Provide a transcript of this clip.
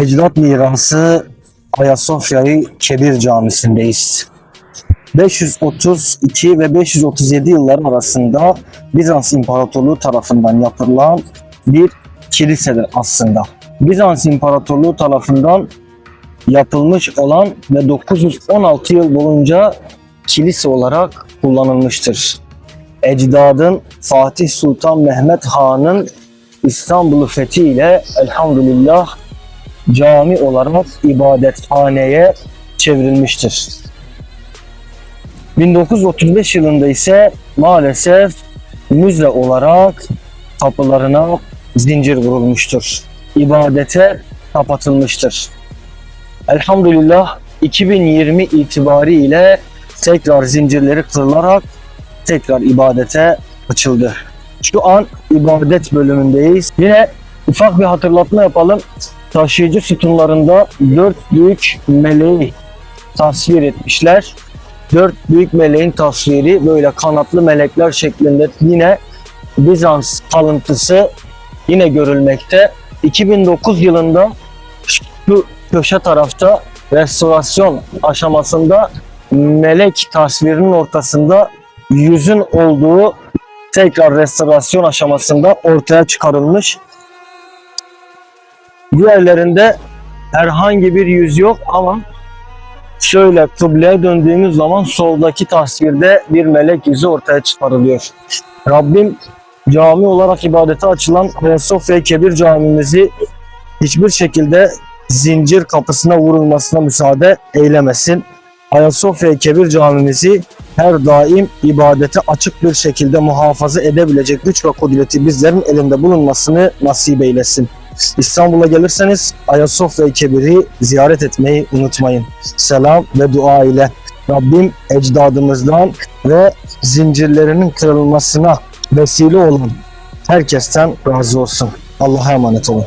Ecdat Mirası Ayasofya-i Kebir Camisi'ndeyiz. 532 ve 537 yılları arasında Bizans İmparatorluğu tarafından yapılan bir kilisedir aslında. Bizans İmparatorluğu tarafından yapılmış olan ve 916 yıl boyunca kilise olarak kullanılmıştır. Ecdadın Fatih Sultan Mehmet Han'ın İstanbul'u fethiyle elhamdülillah cami olarak ibadethaneye çevrilmiştir. 1935 yılında ise maalesef müze olarak kapılarına zincir vurulmuştur. İbadete kapatılmıştır. Elhamdülillah 2020 itibariyle tekrar zincirleri kırılarak tekrar ibadete açıldı. Şu an ibadet bölümündeyiz. Yine ufak bir hatırlatma yapalım. Taşıyıcı sütunlarında dört büyük meleği tasvir etmişler. Dört büyük meleğin tasviri böyle kanatlı melekler şeklinde yine Bizans kalıntısı yine görülmekte. 2009 yılında şu köşe tarafta restorasyon aşamasında melek tasvirinin ortasında yüzün olduğu tekrar restorasyon aşamasında ortaya çıkarılmış. Diğerlerinde herhangi bir yüz yok ama şöyle kıbleye döndüğümüz zaman soldaki tasvirde bir melek yüzü ortaya çıkarılıyor. Rabbim cami olarak ibadete açılan Ayasofya Kebir camimizi hiçbir şekilde zincir kapısına vurulmasına müsaade eylemesin. Ayasofya Kebir camimizi her daim ibadete açık bir şekilde muhafaza edebilecek güç ve kudreti bizlerin elinde bulunmasını nasip eylesin. İstanbul'a gelirseniz Ayasofya Kebir'i ziyaret etmeyi unutmayın. Selam ve dua ile Rabbim ecdadımızdan ve zincirlerinin kırılmasına vesile olan herkesten razı olsun. Allah'a emanet olun.